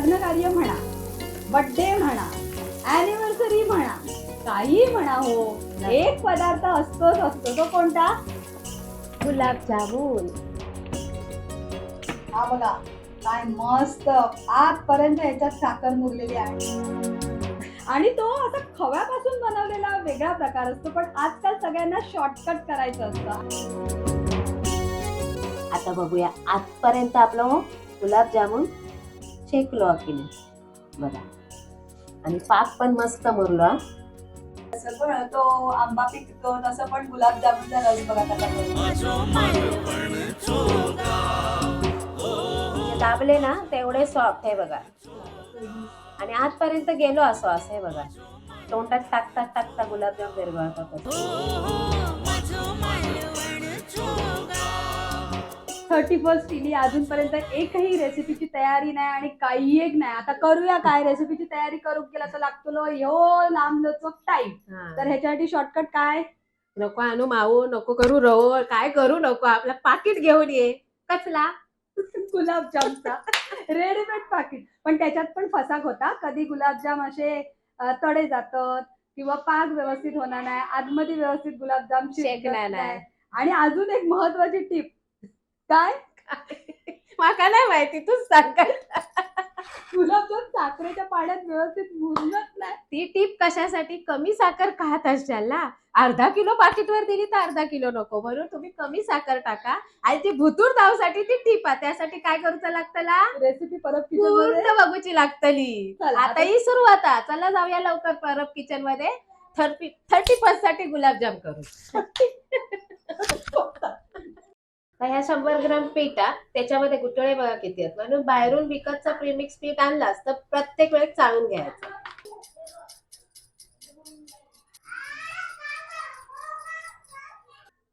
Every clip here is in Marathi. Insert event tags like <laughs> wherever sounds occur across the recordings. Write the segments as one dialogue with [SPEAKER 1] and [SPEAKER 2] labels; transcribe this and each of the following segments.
[SPEAKER 1] लग्न कार्य म्हणा बर्थडे म्हणा अॅनिव्हर्सरी म्हणा काही म्हणा हो एक पदार्थ असतोच असतो. तो कोणता?
[SPEAKER 2] गुलाबजामुन
[SPEAKER 1] हा बघा काय मस्त. आजपर्यंत याच्यात साखर मुरलेली आहे. आणि तो असा खव्यापासून बनवलेला वेगळा प्रकार असतो पण आजकाल सगळ्यांना शॉर्टकट करायचं असतं.
[SPEAKER 2] आता बघूया आजपर्यंत आपलं हो, गुलाबजामुन शेकलो अखिले बघा. आणि पाक पण मस्त मुरला
[SPEAKER 1] तसं पण तो आंबा पिकतो तसं पण गुलाबजामुनचा रस बघा कसा
[SPEAKER 2] दाबले ना तेवढे सॉफ्ट आहे बघा. आणि आजपर्यंत गेलो असो असं आहे बघा. तोंडात टाकता टाकता गुलाबजाम विरघळतात.
[SPEAKER 1] थर्टी फर्स्ट इली अजूनपर्यंत एकही रेसिपीची तयारी नाही आणि काही एक नाही. आता करूया काय? रेसिपीची तयारी करू गेला तर लागतो लो ह्यो लांब लचक टाईम तर ह्याच्यासाठी शॉर्टकट काय?
[SPEAKER 2] नको आणू माऊ नको करू रहो काय करू नको? आपला पाकिट घेऊन ये. कसला? <laughs>
[SPEAKER 1] गुलाबजामचा. रेडीमेड पाकिट पण त्याच्यात पण फसाक होता. कधी गुलाबजाम असे तडे जातात किंवा पाक व्यवस्थित होणार नाही. आतमध्ये व्यवस्थित गुलाबजाम
[SPEAKER 2] शेकणार नाही.
[SPEAKER 1] आणि अजून एक महत्वाची टीप काय?
[SPEAKER 2] माका नाही माहिती तूच सांग. काय.
[SPEAKER 1] गुलाबजाम साखरेच्या पाण्यात व्यवस्थित मुरत नाही.
[SPEAKER 2] ती टीप कशासाठी? कमी साखर खात असाल ना. अर्धा किलो पाकिटवर दिली तर अर्धा किलो नको. म्हणून तुम्ही कमी साखर टाका. आणि ती भुतूर धावसाठी ती टीप आहे. त्यासाठी काय करूचं लागतला?
[SPEAKER 1] रेसिपी परत
[SPEAKER 2] पूर्ण बघूची लागतली. आता ही सुरुवात. चला जाऊया लवकर परत किचनमध्ये. थर्टी थर्टी फर्स्टसाठी गुलाबजाम करू. <laughs> तर ह्या शंभर ग्राम पीठ आहे त्याच्यामध्ये गुटळे बघा किती आहेत. म्हणून बाहेरून विकतचं प्रीमिक्स पीठ आणलास तर प्रत्येक वेळेस चाळून घ्यायचं.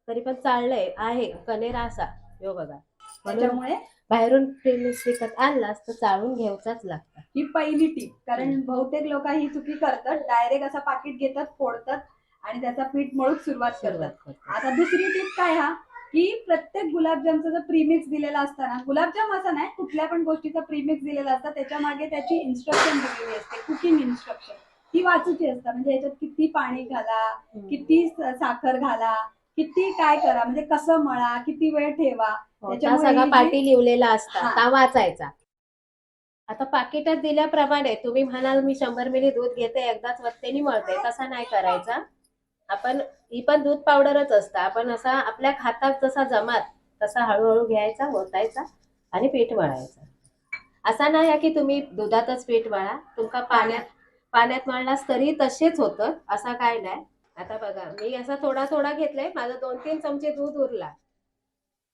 [SPEAKER 2] तरी पण चाललंय. आहे. कनेरा असा. हो बघा.
[SPEAKER 1] त्याच्यामुळे?
[SPEAKER 2] बाहेरून प्रीमिक्स विकत आणलास तर चाळून घ्यायचाच लागतं.
[SPEAKER 1] ही पहिली टीप कारण बहुतेक लोक ही चुकी करतात. डायरेक्ट असा पाकिट घेतात फोडतात आणि त्याचा पीठ मळून सुरुवात करतात. आता दुसरी टीप काय हा? की प्रत्येक गुलाबजामचा जो प्रीमिक्स दिलेला असताना गुलाबजाम असं नाही कुठल्या पण गोष्टीचा प्रीमिक्स दिलेला असता त्याच्यामागे त्याची इन्स्ट्रक्शन दिलेली असते कुकिंग इन्स्ट्रक्शन ती वाचूची असतात म्हणजे याच्यात किती पाणी घाला किती साखर घाला किती काय करा म्हणजे कसं मळा किती वेळ ठेवा
[SPEAKER 2] हो, त्या
[SPEAKER 1] त्याच्यामुळे
[SPEAKER 2] सगळा
[SPEAKER 1] ही जी-
[SPEAKER 2] पाठी लिहिलेला असता
[SPEAKER 1] हा.
[SPEAKER 2] ता वाचायचा. आता पाकिटात दिल्याप्रमाणे तुम्ही म्हणाल मी शंभर मिली दूध घेते एकदाच वत्तेनी मळते तसा नाही करायचा. आपण ही पण दूध पावडरच असतं. आपण असा आपल्या हातात जसा जमात तसा हळूहळू घ्यायचा होतायचा आणि पीठ मळायचं. असा नाही आहे की तुम्ही दुधातच पीठ मळा. तुमका पाण्यात पाण्यात मळलास तरी तसेच होतं. असा काय नाही. आता बघा मी असा थोडा थोडा घेतलाय. माझा दोन तीन चमचे दूध उरला.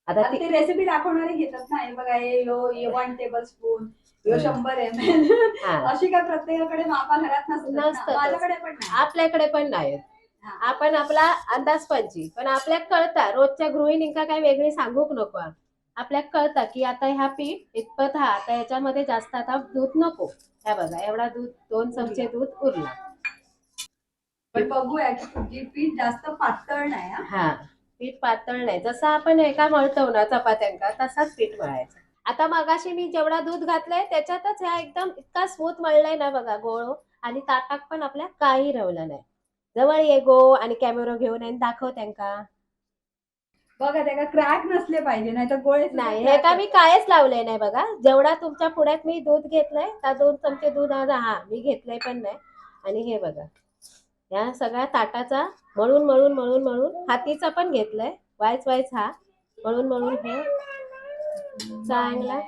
[SPEAKER 2] आता ती
[SPEAKER 1] रेसिपी दाखवणारे घेतात ना. हे बघा हे यो हे वन टेबल स्पून यो. शंभर एम एल. अशी काय प्रत्येकाकडे मापा घरात. माझ्याकडे पण नाही.
[SPEAKER 2] आपल्याकडे पण नाही. आपण आपला अंदाज पंची पण आपल्याला कळता रोजच्या गृहिणींका काय वेगळी सांगूक नको आपल्याला कळतं की आता ह्या पीठ इतपत हा आता याच्यामध्ये जास्त आता दूध नको. ह्या बघा एवढा दूध दोन चमचे दूध उरला.
[SPEAKER 1] पण बघूया की पीठ जास्त पातळ नाही हा.
[SPEAKER 2] पीठ पातळ नाही. जसं आपण एका मळतो ना चपात्यांका तसाच पीठ मळायचं. आता मगाशी मी जेवढा दूध घातलंय त्याच्यातच ह्या एकदम इतका स्मूथ मळलाय ना बघा गोळ. आणि ताटात पण आपल्या काही रवलं नाही. जवळ ये गो आणि कॅमेरा घेऊन आणि दाखव त्यांका.
[SPEAKER 1] बघा त्याला क्रॅक नसले पाहिजे नाही तर गोळे
[SPEAKER 2] नाही हे का मी. कायच लावलंय नाही बघा. जेवढा तुमच्या पुढ्यात मी दूध घेतलंय त्या दोन चमचे दूध आज हा मी घेतलंय पण नाही. आणि हे बघा या सगळ्या ताटाचा मळून मळून मळून मळून हातीचा पण घेतलंय. वायच वायच हा. मळून मळून हे. चांगला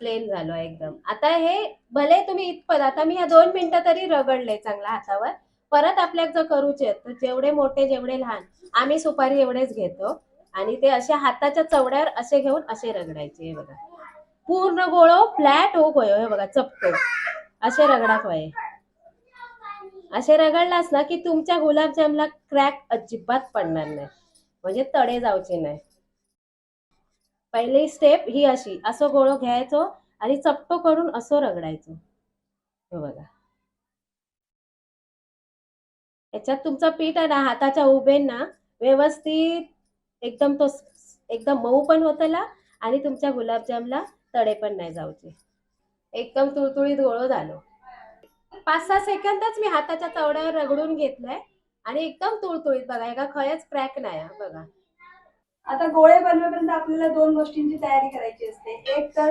[SPEAKER 2] प्लेन झालो एकदम. आता हे भले तुम्ही इतपत आता मी ह्या दोन मिनिटं तरी रगडले चांगला हातावर. परत आपल्याला जर करूचे तर जेवढे मोठे जेवढे लहान आम्ही सुपारी एवढेच घेतो. आणि ते अशा हाताच्या चवड्यावर असे घेऊन असे रगडायचे हे बघा. पूर्ण गोळो फ्लॅट हो गोयो हे बघा चपटो. असे रगडाक वये असे रगडलास ना की तुमच्या गुलाबजामला क्रॅक अजिबात पडणार नाही. म्हणजे तडे जाऊचे नाही. पहिली स्टेप ही अशी असं गोळो घ्यायचो आणि चपटो करून असं रगडायचो. हे बघा. याच्यात तुमचं पीठ आहे ना हाताच्या उभेन ना व्यवस्थित एकदम तो एकदम मऊ पण होतला आणि तुमच्या गुलाबजामला तडे पण नाही जाऊचे. एकदम तुळतुळीत गोळं झालो. पाच सहा सेकंदच मी हाताच्या तवड्यावर रगडून घेतलंय आणि एकदम तुळतुळीत बघा एका खयच क्रॅक नाही बघा.
[SPEAKER 1] आता गोळे बनवेपर्यंत आपल्याला दोन गोष्टींची तयारी करायची असते. एक तर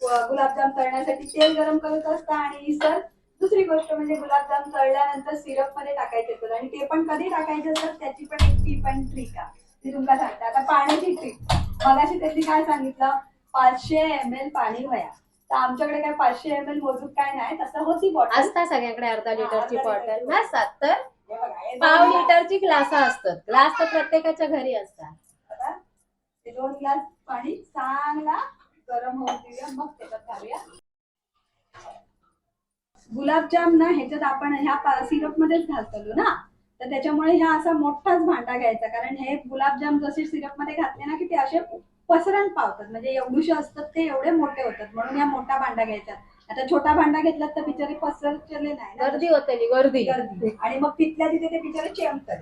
[SPEAKER 1] गुलाबजाम तळण्यासाठी तेल गरम करत असतं आणि सर दुसरी गोष्ट म्हणजे गुलाबजाम तळल्यानंतर सिरपमध्ये टाकायचे असतात आणि ते पण कधी टाकायचे असतात त्याची पण एक टीप आणि ट्रिक आहे. ती तुमका सांगते. आता पाण्याची ट्रिक मगाशी त्यांनी काय सांगितलं? पाचशे एम एल पाणी वया तर आमच्याकडे काय पाचशे एम एल मोजूक काय नाही तसं होती बॉटल
[SPEAKER 2] असता सगळ्यांकडे अर्धा लिटरची बॉटल. नसतात तर पाव. लिटरची ग्लास असतात. ग्लास तर प्रत्येकाच्या घरी असतात.
[SPEAKER 1] ते दोन ग्लास पाणी चांगला गरम होऊ देऊया मग त्याच्यात घालूया. गुलाबजाम ना ह्याच्यात आपण ह्या सिरप मध्येच घालतो ना? तर त्याच्यामुळे ह्या असा मोठाच भांडा घ्यायचा. कारण हे गुलाबजाम जसे सिरपमध्ये घातले ना की ते असे पसरण पावतात. म्हणजे एवढूशे असतात ते एवढे मोठे होतात. म्हणून या मोठा भांडा घ्यायचा. आता छोटा भांडा घेतला तर बिचारे पसरचले नाही.
[SPEAKER 2] गर्दी होतली गर्दी.
[SPEAKER 1] गर्दी. आणि मग तिथल्या तिथे ते बिचारे चेंबतात.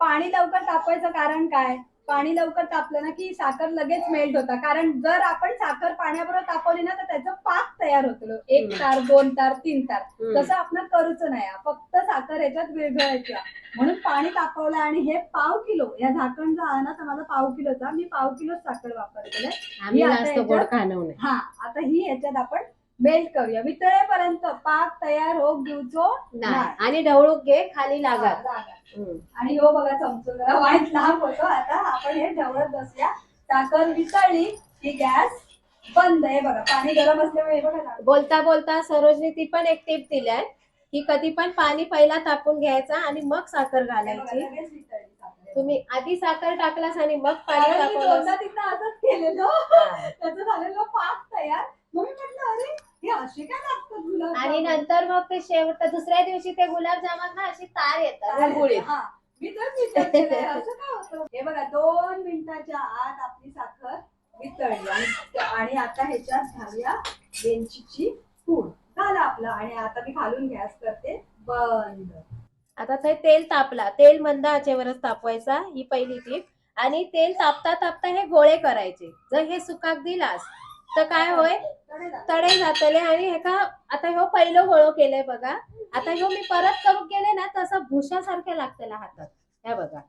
[SPEAKER 1] पाणी लवकर तापवायचं कारण काय? पाणी लवकर तापलं ना की साखर लगेच मेल्ट होता कारण जर आपण साखर पाण्याबरोबर तापवली ना तर त्याचं पाक तयार होतो एक. तार दोन तार तीन तार. तसं आपण करूच नाही. फक्त साखर याच्यात विरघळायची. म्हणून पाणी तापवलं आणि हे पाव किलो या झाकण जो आहे ना तर माझा पाव किलोचा मी पाव किलो साखर वापरलेलं हा आता ही याच्यात आपण मेल्ट करूया. वितळेपर्यंत पाक तयार होऊ देऊचो
[SPEAKER 2] नाही. आणि ढवळूक घे खाली. हम्म.
[SPEAKER 1] आणि हो बघा चमचो जरा वाईट लांब होतो. आता आपण हे ढवळत बसूया. साखर वितळली की गॅस बंद आहे बघा. पाणी गरम असल्यामुळे हे बघा ना.
[SPEAKER 2] बोलता बोलता सरोजने ती पण एक टिप दिलाय की कधी पण पाणी पहिला तापून घ्यायचा आणि मग साखर
[SPEAKER 1] हे बघा,
[SPEAKER 2] घालायची.
[SPEAKER 1] लगेच वितळली साखर.
[SPEAKER 2] तुम्ही आधी साखर टाकलास आणि मग पाणी
[SPEAKER 1] कारण मी
[SPEAKER 2] तापवलंस.
[SPEAKER 1] दोनदा तिथं असंच केलेलं. त्याचं झालेलं पाक तयार. मग मी म्हटलं अरे हे असे काय लागतात गुलाबजाम?
[SPEAKER 2] आणि नंतर मग ते शेवट दुसऱ्या दिवशी ते गुलाबजामात ना अशी तार येतात. गुळगुळीत
[SPEAKER 1] हा. मी तर विचार केलाय, असं काय होतं? हे बघा दोन मिनिटाच्या आत आपली साखर वितळली. आणि आणि आता ह्याच्यात घालूया वेलचीची पूड. झालं आपलं. आणि आता मी खालून गॅस करते बंद.
[SPEAKER 2] आता ते तेल तापला. तेल मंद आचेवरच तापवायचा ही पहिली टीप आणि तेल तापता तापता हे गोळे करायचे. जर हे सुकाक दिलास तर काय होय. तडे जातले आणि हे का आता ह्यो पहिलं गोळं केलंय बघा. आता ह्यो मी परत करून केले ना तसं भुशासारखे लागतेला हातात. ह्या बघा.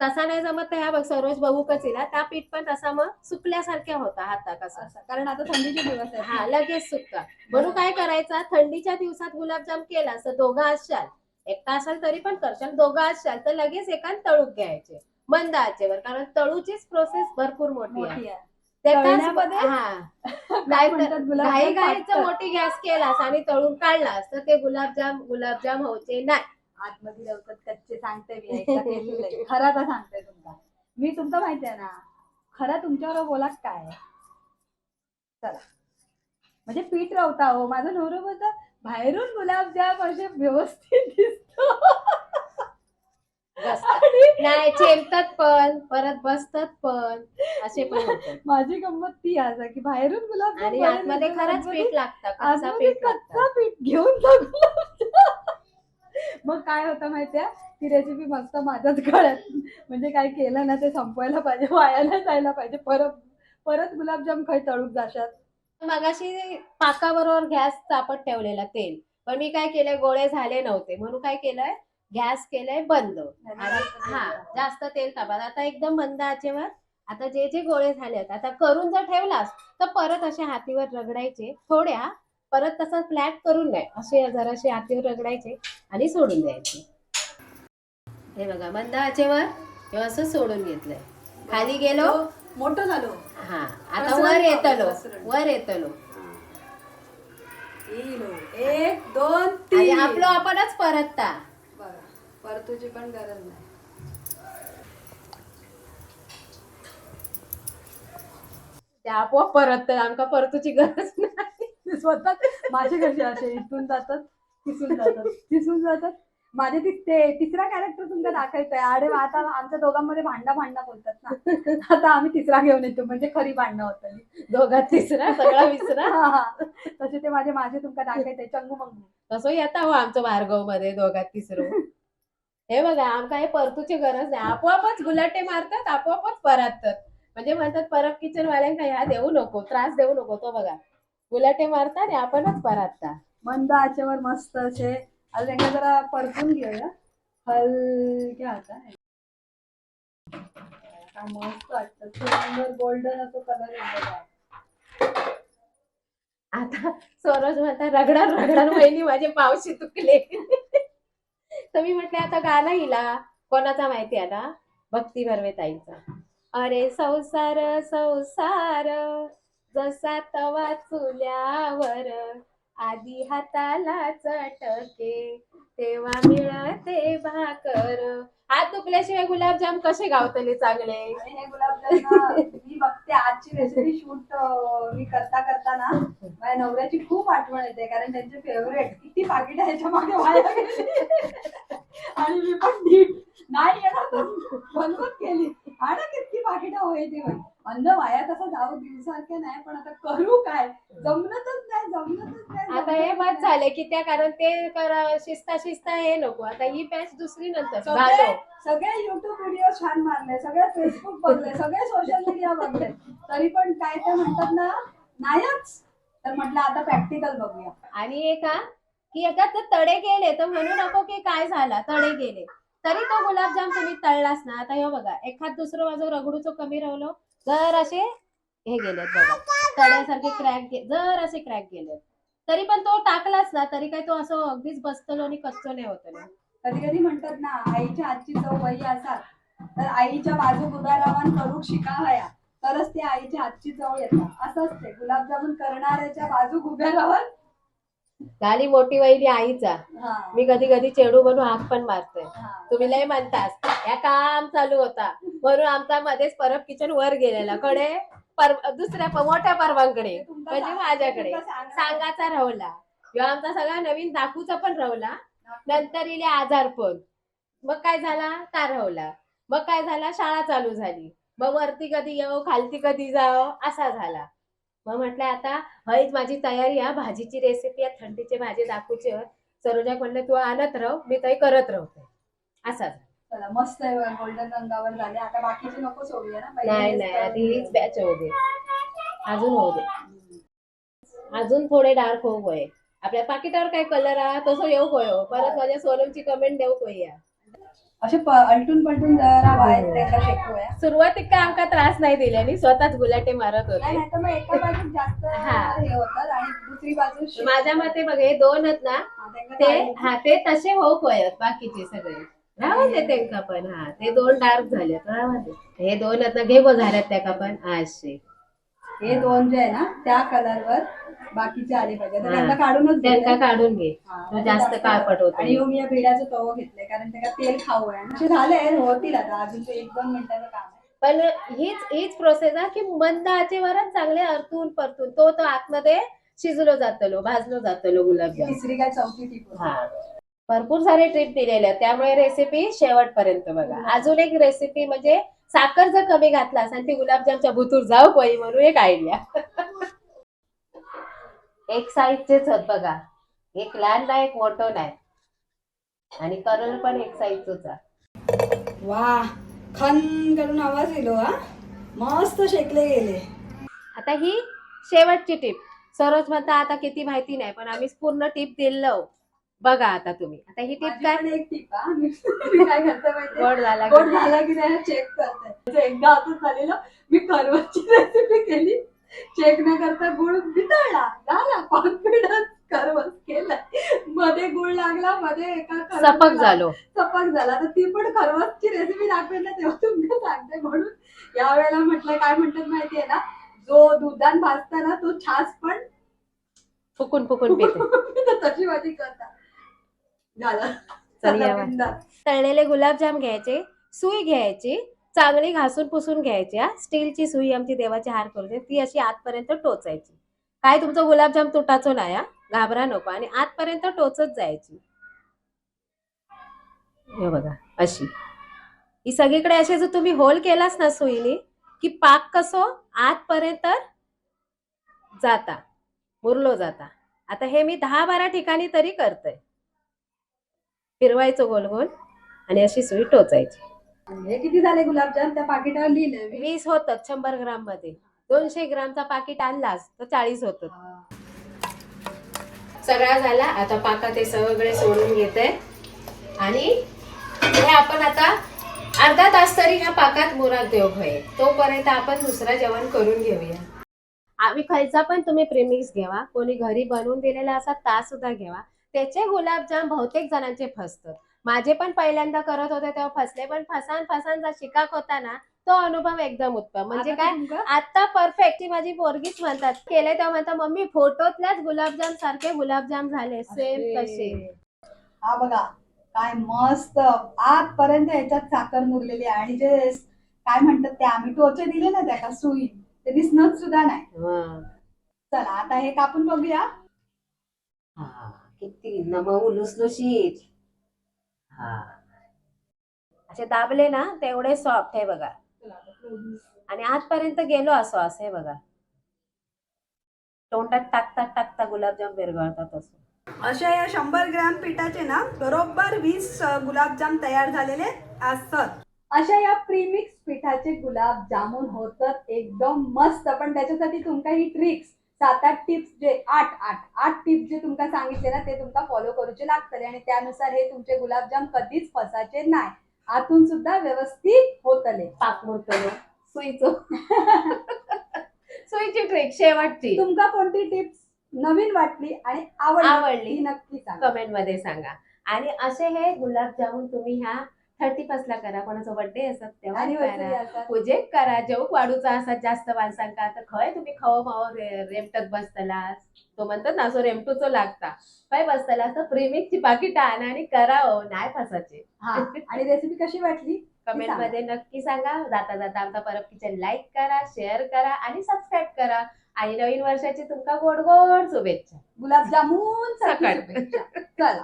[SPEAKER 2] तसा नाही जमत तर ह्या बघ सरोज बघू कचीला त्या पीठ पण तसा मग सुकल्यासारख्या होता हाता कसा
[SPEAKER 1] असं कारण आता थंडीचे दिवस
[SPEAKER 2] हा लगेच सुकता. म्हणून काय करायचा? थंडीच्या दिवसात गुलाबजाम केला तर दोघं असशाल एकटा असाल तरी पण करशाल दोघं असशाल तर लगेच एकान तळूक घ्यायचे. मंद आचेवर कारण तळूचीच प्रोसेस भरपूर मोठी आहे. हा <laughs>
[SPEAKER 1] फाटतात.
[SPEAKER 2] मोठी गॅस केलास आणि तळून काढलास तर ते गुलाबजाम गुलाबजाम व्हायचे नाही
[SPEAKER 1] आतमध्ये लवकर कच्चे सांगते मी. खरं तर सांगते तुमका मी तुमचं माहिती आहे ना खरं तुमच्यावर बोला काय? चला म्हणजे पीठ रवता हो माझं नवरं बोलतं बाहेरून गुलाबजाम असे व्यवस्थित दिसतो <laughs>
[SPEAKER 2] बसतात. नाही चेलतात पण परत बसतात पण असे पण होतात.
[SPEAKER 1] माझी गंमत ती आहे की बाहेरून गुलाबजाम
[SPEAKER 2] आणि आतमध्ये खरंच पीठ लागतं कच्चा पीठ लागतं.
[SPEAKER 1] कच्चा पीठ घेऊन गुलाबजाम. मग काय होतं माहितीये ती रेसिपी मस्त माझ्याच गळ्यात म्हणजे काय केलं ना ते संपवायला पाहिजे वायाला जायला पाहिजे. परत परत गुलाबजाम खाय तळूक जाशात.
[SPEAKER 2] मगाशी पाकाबरोबर गॅस चापट ठेवलेला तेल. पण मी काय केलंय गोळे झाले नव्हते. म्हणून काय केलंय? गॅस केलंय बंद. आणि हा जास्त तेल तापत आता एकदम मंद आचेवर आता जे जे गोळे झालेत आता करून जर ठेवलास तर परत असे हातीवर रगडायचे थोड्या परत तसं फ्लॅट करून नाही. असे जराशे हातीवर रगडायचे आणि सोडून द्यायचे. हे बघा मंद आचेवर हे असं सोडून घेतलंय. खाली गेलो.
[SPEAKER 1] मोठं झालो.
[SPEAKER 2] हा आता वर येतलो. वर येतलो
[SPEAKER 1] एक दोन तीन.
[SPEAKER 2] आपलं आपणच परतता.
[SPEAKER 1] परतूची पण गरज नाही.
[SPEAKER 2] ते आपोआप परत आमका परतूची गरज नाही.
[SPEAKER 1] स्वतः माझे कसे असे इथून जातात तिथून जातात तिथून जातात. माझे ती तिसरा कॅरेक्टर तुमचा दाखवायचा आहे अरे आता आमच्या दोघांमध्ये भांडा भांडा बोलतात ना. आता आम्ही तिसरा घेऊन येतो म्हणजे खरी भांडणं होतं
[SPEAKER 2] दोघात तिसरा सगळा विसरा. <laughs>
[SPEAKER 1] तसे ते माझे माझे तुमका दाखवायचे चंगू मंगू.
[SPEAKER 2] तसं येता हो आमचं भार्गवमध्ये दोघात तिसरं. हे बघा आमका हे परतूची गरज नाही. आपोआपच गुलाटे मारतात आपोआपच परततात. म्हणजे म्हणतात परत किचन वाल्यांका ह्या देऊ नको त्रास देऊ नको तो बघा. उलटे मारता आणि आपणच परातता
[SPEAKER 1] मंद आचेवर मस्त असे आता त्यांना जरा परतून घेऊया. हलक्या आता मस्त वाटतं. गोल्डन असं कलर
[SPEAKER 2] आता सरोज म्हणता रगडा रगडा महिनी माझे पावशी तुकले. तर मी म्हटले आता गाणं हिला. कोणाचा माहिती आहे ना भक्ती भरवे ताईचा. अरे संसार संसार जसा तवा चुल्यावर आधी हाताला चटके तेव्हा मिळते भाकर. हात दुखल्याशिवाय गुलाबजाम कसे गावतले चांगले?
[SPEAKER 1] हे गुलाबजाम मी बघते. आजची रेसिपी शूट मी करता करता ना माझ्या नवऱ्याची खूप आठवण येते कारण त्यांचे फेवरेट किती पाकिट ह्याच्या मागे वाया गेली. आणि मी पण नीट नाही येणार बंदच केली. आणि किती पाकिट व्हायची बाई अन्न वाया तसं जाऊ दिवसारखे नाही पण आता करू काय? जमलंच नाही जमलंच नाही
[SPEAKER 2] आता हे बस झाले की त्या कारण ते कर शिस्ता शिस्ता हे नको. आता ही बॅच दुसरी नंतर.
[SPEAKER 1] सगळे
[SPEAKER 2] झालं.
[SPEAKER 1] सगळे युट्यूब व्हिडिओ छान मारले सगळे फेसबुक बघले सगळे सोशल मीडिया बघले. तरी पण काय ते म्हणतात ना नाहीच तर म्हटलं आता प्रॅक्टिकल बघूया.
[SPEAKER 2] आणि एक हा की? एका तर तडे गेले तर म्हणू नको की काय झाला तडे गेले. तरी तो गुलाबजाम तुम्ही तळलास ना आता हे बघा एखाद दुसरं माझं रगडूचं कमी राहिलो जर असे हे गेलेत बघा तळ्यासारखे क्रॅक जर असे क्रॅक गेलेत तरी पण तो टाकलाच ना तरी काय तो असं अगदीच बसतलो आणि कच्चो नाही होतो ना.
[SPEAKER 1] कधी कधी म्हणतात ना आईच्या हातची चव वही असाल तर आईच्या बाजू उभ्या करू शिकावया तरच ते आईच्या हातची चव येतात असंच ते गुलाबजामुन करणाऱ्याच्या बाजू उभ्या राहून
[SPEAKER 2] झाली मोठी वहिनी आईचा. मी कधी कधी चेडू बनून हाक पण मारते. तुम्ही लय म्हणतास या काम चालू होता. म्हणून आमचा मध्येच परब किचन वर गेलेला. कडे पर दुसऱ्या प- मोठ्या परवांकडे. म्हणजे माझ्याकडे. सांगाचा राहला किंवा आमचा सगळा नवीन दाखूचा पण राहला नंतर इले आजार पण. मग काय झाला? का राहला मग काय झाला? शाळा चालू झाली. मग वरती कधी येऊ खालती कधी जाओ असा झाला. मग म्हटलं आता हयच माझी तयारी आहे भाजीची रेसिपी आहे थंडीची भाजी दाखवची सरोजा म्हणलं तू आणत राह मी तरी करत राहते. असा.
[SPEAKER 1] चला मस्त आहे गोल्डन रंगावर झाले. आता बाकीचे नको सोडूया ना
[SPEAKER 2] नाही नाही आधी हीच. बॅच होऊ दे. अजून होऊ दे. अजून थोडे डार्क होऊ होय. आपल्या पाकिटावर काय कलर आहे तसं येऊ होय परत माझ्या सोनमची कमेंट देऊ होईया
[SPEAKER 1] असे प- अलटून पलटून जरा बाहेर शेकूया
[SPEAKER 2] सुरुवातीत काय आमका त्रास नाही दिले आणि स्वतःच गुलाटे मारत होते.
[SPEAKER 1] नाही तर मग एका जास्त
[SPEAKER 2] हा.
[SPEAKER 1] हे होतात आणि दुसरी बाजू शे-
[SPEAKER 2] माझ्या मते बघ हे दोन आहेत ना
[SPEAKER 1] हा, त्यांना
[SPEAKER 2] ते हा ते तसे होऊ होयत बाकीचे सगळे. राहू दे त्यांका पण हा. ते दोन डार्क झालेत राहू दे. हे दोन आहेत ना घे गो झाल्यात त्या पण. असे
[SPEAKER 1] हे दोन जे आहे ना त्या कलरवर बाकीचे आले पाहिजे. तर
[SPEAKER 2] हा.
[SPEAKER 1] त्यांना काढूनच दिलंय.
[SPEAKER 2] काढून घे.
[SPEAKER 1] हा,
[SPEAKER 2] जास्त काळपट होत
[SPEAKER 1] आणि ह्यो मी या भिड्याचं तवो घेतलंय कारण त्याला तेल खाऊ आहे. असे झाले होतील आता. अजून ते एक दोन मिनिटाचं काम आहे.
[SPEAKER 2] पण हीच हीच प्रोसेस आहे की मंद आचेवरच चांगले अरतून परतून तो तो आतमध्ये शिजलो जातलो भाजलो जातलो गुलाबजाम.
[SPEAKER 1] तिसरी काय चौथी टिप
[SPEAKER 2] हा. भरपूर सारे ट्रिप दिलेले आहेत त्यामुळे रेसिपी शेवटपर्यंत बघा. अजून एक रेसिपी म्हणजे साखर जर कमी घातलास आणि ती गुलाबजामच्या भुतूर जाऊ पळी म्हणून एक आयडिया एक साईजचेच आहेत बघा. एक लहान नाही एक मोठं नाही. आणि कलर पण एक साईजच
[SPEAKER 1] वा खन करून आवाज येलो हा? मस्त शेकले गेले.
[SPEAKER 2] आता ही शेवटची टीप सरोज म्हणता आता किती माहिती नाही पण आम्ही पूर्ण टीप दिलं बघा आता तुम्ही. आता ही टीप काय
[SPEAKER 1] पण एक टीप हा. मी मी काय करते माहितीये?
[SPEAKER 2] गोड झाला
[SPEAKER 1] गोड
[SPEAKER 2] की
[SPEAKER 1] झाला की नाही चेक करते. असं एकदा असं झालेलं मी करवची रेसिपी केली. चेक न करता गुळ वितळला. झाला. कॉन्फिडन्स करवस केलाय. मध्ये गुळ लागला मध्ये एका
[SPEAKER 2] सपक झालो.
[SPEAKER 1] सपक झाला. तर ती पण खरवसची रेसिपी दाखवेल ना तेव्हा तुमच्या सांगते म्हणून. या वेळेला म्हटलं काय म्हणतात माहितीये ना जो दुधान भाजता ना तो छास पण
[SPEAKER 2] फुकून फुकून पिते.
[SPEAKER 1] तशी माझी करता झालं
[SPEAKER 2] चल
[SPEAKER 1] चला,
[SPEAKER 2] या वा.
[SPEAKER 1] बिंदास.
[SPEAKER 2] तळलेले गुलाबजाम घ्यायचे सुई घ्यायची चांगली घासून पुसून घ्यायची हा. स्टीलची सुई आमची देवाची हार करते ती अशी आतपर्यंत टोचायची. काय तुमचं गुलाबजाम तुटाचो नाही हा. घाबरा नको. आणि आतपर्यंत टोचत जायची. हे बघा अशी. ही सगळीकडे असे जर तुम्ही होल केलास ना सुईने की पाक कसो आतपर्यंत जाता मुरलो जाता. आता हे मी दहा बारा ठिकाणी तरी करतोय फिरवायचं गोल गोल आणि अशी सुई टोचायची.
[SPEAKER 1] हे किती झाले गुलाबजाम? त्या पाकिटावर लिहिलंय मी.
[SPEAKER 2] वीस होतात शंभर ग्राममध्ये दोनशे ग्रामचा पाकिट आणलास तर चाळीस होत.
[SPEAKER 1] हा.
[SPEAKER 2] सगळा झाला. आता पाकात हे सगळे सोडून घेते. आणि हे आपण आता अर्धा तास तरी ह्या पाकात मुरात देऊ होय तोपर्यंत आपण दुसरं जेवण करून घेऊया. आम्ही खायचा पण तुम्ही प्रेमिक्स घेवा. कोणी घरी बनवून दिलेला असा ता सुद्धा घेवा. त्याचे गुलाबजाम बहुतेक जणांचे फसतात. माझे पण पहिल्यांदा करत होते तेव्हा फसले. पण फसान फसानचा शिकाक होता ना तो अनुभव एकदम उत्तम. म्हणजे काय? आता परफेक्ट ती माझी पोरगीच म्हणतात. केले तेव्हा म्हणतात मम्मी फोटोतल्याच गुलाबजाम सारखे गुलाबजाम झाले. सेम तसे.
[SPEAKER 1] हा बघा काय मस्त. आतपर्यंत ह्याच्यात साखर मुरलेली आहे. आणि जे काय म्हणतात ते आम्ही टोचे दिले ना त्याला सुई. ते दिसणं सुद्धा नाही. चला आता हे कापून बघूया.
[SPEAKER 2] किती नमऊ लुसलुशीत हा. असे दाबले ना तेवढे सॉफ्ट आहे बघा. आणि आजपर्यंत गेलो असो असं आहे बघा. तोंडात टाकता टाकता गुलाबजाम विरघळतात असं.
[SPEAKER 1] अशा या शंभर ग्रॅम पिठाचे ना बरोबर वीस गुलाबजाम तयार झालेले असतात. अशा या प्रीमिक्स पिठाचे गुलाब जामुन होतात एकदम मस्त. पण त्याच्यासाठी तुमका ही ट्रिक्स सात आठ टिप्स जे आठ आठ आठ टिप्स जे तुमका सांगितले ना ते तुमका फॉलो करूचे लागतले आणि त्यानुसार हे तुमचे गुलाबजाम कधीच फसाचे नाही. आतून सुद्धा व्यवस्थित होतले.
[SPEAKER 2] पाक मुरतलो सुईचो. सुईची ट्रिक शेवटची.
[SPEAKER 1] तुमका कोणती टिप्स नवीन वाटली आणि आवडली
[SPEAKER 2] आवडली.
[SPEAKER 1] नक्की सांगा.
[SPEAKER 2] कमेंटमध्ये सांगा. आणि असे हे गुलाबजामुन तुम्ही ह्या थर्टी फर्स्ट ला करा. कोणाचा बर्थडे असत तेव्हा करा. पूजेक करा. जेवूक वाढूचा असत जास्त माणसांका. तर खंय तुम्ही खव माव रेमटत बसतलास. तो म्हणतात ना असं रेमटूचो लागता. खंय बसतलास तर प्रेमिकची पाकिट आणा आणि करा हो नाही फसाचे
[SPEAKER 1] हा. आणि रेसिपी कशी वाटली?
[SPEAKER 2] कमेंट. मध्ये नक्की सांगा. जाता जाता आमचा परब किचन लाईक करा शेअर करा आणि सबस्क्राईब करा. आणि नवीन वर्षाची तुमका गोड गोड शुभेच्छा.
[SPEAKER 1] गुलाबजामुन
[SPEAKER 2] सकट.
[SPEAKER 1] चला.